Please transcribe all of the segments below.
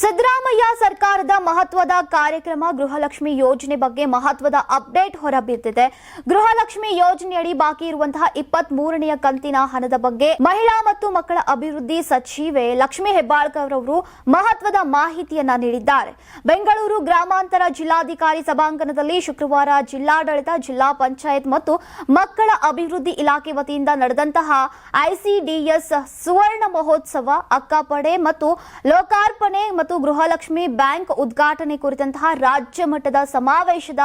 ಸಿದ್ದರಾಮಯ್ಯ ಸರ್ಕಾರದ ಮಹತ್ವದ ಕಾರ್ಯಕ್ರಮ ಗೃಹಲಕ್ಷ್ಮಿ ಯೋಜನೆ ಬಗ್ಗೆ ಮಹತ್ವದ ಅಪ್ಡೇಟ್ ಹೊರಬಿದ್ದಿದೆ. ಗೃಹಲಕ್ಷ್ಮಿ ಯೋಜನೆಯಡಿ ಬಾಕಿ ಇರುವಂತಹ ಇಪ್ಪತ್ತ್ ಮೂರನೆಯ ಕಂತಿನ ಹಣದ ಬಗ್ಗೆ ಮಹಿಳಾ ಮತ್ತು ಮಕ್ಕಳ ಅಭಿವೃದ್ಧಿ ಸಚಿವೆ ಲಕ್ಷ್ಮಿ ಹೆಬ್ಬಾಳ್ಕರ್ ಅವರು ಮಹತ್ವದ ಮಾಹಿತಿಯನ್ನ ನೀಡಿದ್ದಾರೆ. ಬೆಂಗಳೂರು ಗ್ರಾಮಾಂತರ ಜಿಲ್ಲಾಧಿಕಾರಿ ಸಭಾಂಗಣದಲ್ಲಿ ಶುಕ್ರವಾರ ಜಿಲ್ಲಾಡಳಿತ, ಜಿಲ್ಲಾ ಪಂಚಾಯತ್ ಮತ್ತು ಮಕ್ಕಳ ಅಭಿವೃದ್ಧಿ ಇಲಾಖೆ ವತಿಯಿಂದ ನಡೆದಂತಹ ಐಸಿಡಿಎಸ್ ಸುವರ್ಣ ಮಹೋತ್ಸವ, ಅಕ್ಕಪಡೆ ಮತ್ತು ಲೋಕಾರ್ಪಣೆ ಮತ್ತು ಗೃಹಲಕ್ಷ್ಮಿ ಬ್ಯಾಂಕ್ ಉದ್ಘಾಟನೆ ಕುರಿತಂತಹ ರಾಜ್ಯ ಮಟ್ಟದ ಸಮಾವೇಶದ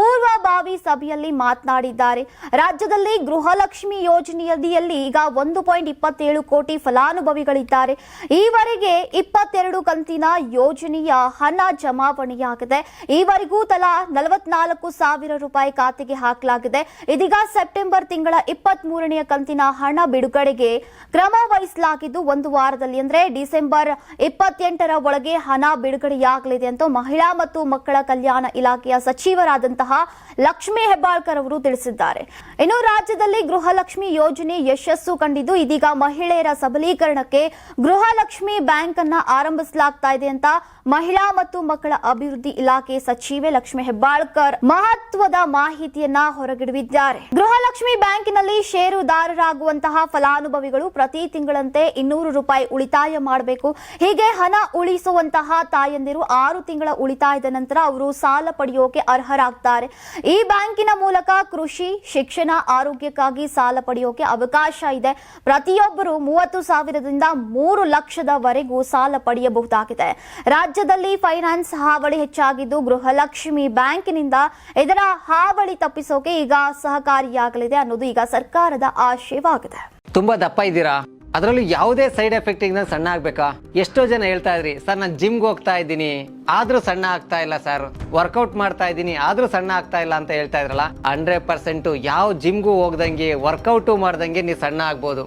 ಪೂರ್ವಭಾವಿ ಸಭೆಯಲ್ಲಿ ಮಾತನಾಡಿದ್ದಾರೆ. ರಾಜ್ಯದಲ್ಲಿ ಗೃಹಲಕ್ಷ್ಮಿ ಯೋಜನೆಯಡಿಯಲ್ಲಿ ಈಗ ಒಂದು ಪಾಯಿಂಟ್ ಇಪ್ಪತ್ತೇಳು ಕೋಟಿ ಫಲಾನುಭವಿಗಳಿದ್ದಾರೆ. ಈವರೆಗೆ ಇಪ್ಪತ್ತೆರಡು ಕಂತಿನ ಯೋಜನೆಯ ಹಣ ಜಮಾವಣೆಯಾಗಿದೆ. ಈವರೆಗೂ ತಲಾ ನಲವತ್ನಾಲ್ಕು ಸಾವಿರ ರೂಪಾಯಿ ಖಾತೆಗೆ ಹಾಕಲಾಗಿದೆ. ಇದೀಗ ಸೆಪ್ಟೆಂಬರ್ ತಿಂಗಳ ಇಪ್ಪತ್ತ್ ಮೂರನೆಯ ಕಂತಿನ ಹಣ ಬಿಡುಗಡೆಗೆ ಕ್ರಮ ವಹಿಸಲಾಗಿದ್ದು, ಒಂದು ವಾರದಲ್ಲಿ ಅಂದ್ರೆ ಡಿಸೆಂಬರ್ ಇಪ್ಪತ್ತೆಂಟರ ಒಳಗೆ ಹಣ ಬಿಡುಗಡೆಯಾಗಲಿದೆ ಅಂತ ಮಹಿಳಾ ಮತ್ತು ಮಕ್ಕಳ ಕಲ್ಯಾಣ ಇಲಾಖೆಯ ಸಚಿವರಾದಂತಹ ಲಕ್ಷ್ಮೀ ಹೆಬ್ಬಾಳ್ಕರ್ ಅವರು ತಿಳಿಸಿದ್ದಾರೆ. ಇನ್ನು ರಾಜ್ಯದಲ್ಲಿ ಗೃಹಲಕ್ಷ್ಮಿ ಯೋಜನೆ ಯಶಸ್ಸು ಕಂಡಿದ್ದು ಇದೀಗ ಮಹಿಳೆಯರ ಸಬಲೀಕರಣಕ್ಕೆ ಗೃಹಲಕ್ಷ್ಮಿ ಬ್ಯಾಂಕ್ ಅನ್ನ ಆರಂಭಿಸಲಾಗ್ತಾ ಇದೆ ಅಂತ ಮಹಿಳಾ ಮತ್ತು ಮಕ್ಕಳ ಅಭಿವೃದ್ಧಿ ಇಲಾಖೆ ಸಚಿವೆ ಲಕ್ಷ್ಮಿ ಹೆಬ್ಬಾಳ್ಕರ್ ಮಹತ್ವದ ಮಾಹಿತಿಯನ್ನ ಹೊರಗಿಡುವಿದ್ದಾರೆ ಗೃಹಲಕ್ಷ್ಮಿ ಬ್ಯಾಂಕಿನಲ್ಲಿ ಷೇರುದಾರರಾಗುವಂತಹ ಫಲಾನುಭವಿಗಳು ಪ್ರತಿ ತಿಂಗಳಂತೆ ಇನ್ನೂರು ರೂಪಾಯಿ ಉಳಿತಾಯ ಮಾಡಬೇಕು. ಹೀಗೆ ಹಣ ಉಳಿಸುವಂತಹ ತಾಯಂದಿರು ಆರು ತಿಂಗಳ ಉಳಿತಾಯದ ನಂತರ ಅವರು ಸಾಲ ಪಡೆಯೋಕೆ ಅರ್ಹರಾಗ್ತಾರೆ. ಈ ಬ್ಯಾಂಕಿನ ಮೂಲಕ ಕೃಷಿ, ಶಿಕ್ಷಣ, ಆರೋಗ್ಯಕ್ಕಾಗಿ ಸಾಲ ಪಡೆಯೋಕೆ ಅವಕಾಶ ಇದೆ. ಪ್ರತಿಯೊಬ್ಬರು ಮೂವತ್ತು ಸಾವಿರದಿಂದ ಮೂರು ಲಕ್ಷದವರೆಗೂ ಸಾಲ ಪಡೆಯಬಹುದಾಗಿದೆ. ರಾಜ್ಯದಲ್ಲಿ ಫೈನಾನ್ಸ್ ಹಾವಳಿ ಹೆಚ್ಚಾಗಿದ್ದು ಗೃಹಲಕ್ಷ್ಮಿ ಬ್ಯಾಂಕಿನಿಂದ ಇದರ ಹಾವಳಿ ತಪ್ಪಿಸೋಕೆ ಈಗ ಸಹಕಾರಿಯಾಗಲಿದೆ ಅನ್ನೋದು ಈಗ ಸರ್ಕಾರದ ಆಶಯವಾಗಿದೆ. ತುಂಬಾ ದಪ್ಪ ಇದ್ದೀರಾ? ಅದರಲ್ಲೂ ಯಾವುದೇ ಸೈಡ್ ಎಫೆಕ್ಟ್ ಇಂದ ಸಣ್ಣ ಆಗ್ಬೇಕಾ? ಎಷ್ಟೋ ಜನ ಹೇಳ್ತಾ ಇದ್ರಿ, ಸರ್, ನಾನು ಜಿಮ್ಗೆ ಹೋಗ್ತಾ ಇದ್ದೀನಿ. ಆದ್ರೂ ಸಣ್ಣ ಆಗ್ತಾ ಇಲ್ಲ, ಸರ್. ವರ್ಕೌಟ್ ಮಾಡ್ತಾ ಇದ್ದೀನಿ, ಆದ್ರೂ ಸಣ್ಣ ಆಗ್ತಾ ಇಲ್ಲ ಅಂತ ಹೇಳ್ತಾ ಇದ್ರಲ್ಲ, ಹಂಡ್ರೆಡ್ ಪರ್ಸೆಂಟ್ ಯಾವ ಜಿಮ್ಗೂ ಹೋಗ್ದಂಗೆ, ವರ್ಕೌಟು ಮಾಡ್ದಂಗೆ ನೀವು ಸಣ್ಣ ಆಗ್ಬೋದು.